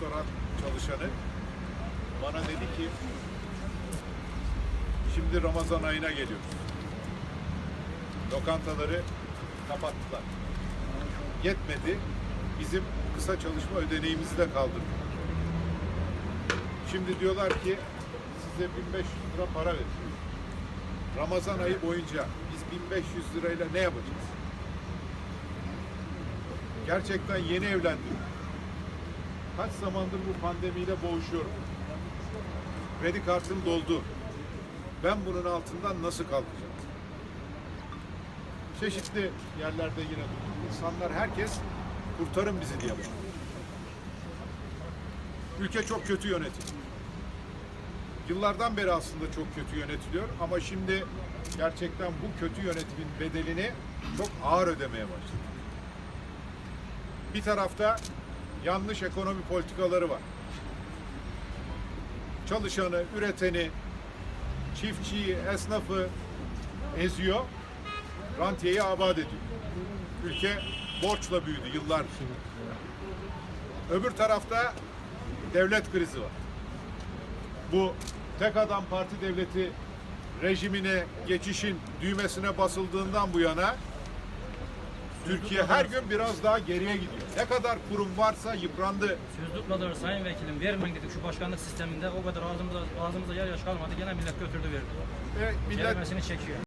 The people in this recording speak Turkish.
restoran çalışanı bana dedi ki şimdi Ramazan ayına geliyoruz. Lokantaları kapattılar. Yetmedi. Bizim kısa çalışma ödeneğimizi de kaldırdı. Şimdi diyorlar ki size 1500 lira para vereceğiz. Ramazan ayı boyunca biz 1500 lirayla ne yapacağız? Gerçekten yeni evlendim. Kaç zamandır bu pandemiyle boğuşuyorum. Kredi kartım doldu. Ben bunun altından nasıl kalkacağım? Çeşitli yerlerde yine. İnsanlar herkes kurtarın bizi diye. Ülke çok kötü yönetiliyor. Yıllardan beri aslında çok kötü yönetiliyor ama şimdi gerçekten bu kötü yönetimin bedelini çok ağır ödemeye başladı. Bir tarafta yanlış ekonomi politikaları var. Çalışanı, üreteni, çiftçiyi, esnafı eziyor, rantiyeyi abat ediyor. Ülke borçla büyüdü yıllar. Öbür tarafta devlet krizi var. Bu tek adam parti devleti rejimine geçişin düğmesine basıldığından bu yana Türkiye her gün biraz daha geriye gidiyor. Ne kadar kurum varsa yıprandı. Söz tutmadılar sayın vekilim vermeyin dedik şu başkanlık sisteminde o kadar ağzımıza, ağzımıza yer yaş kalmadı gene millet götürdü verdi. Ve millet Kelimesini çekiyor.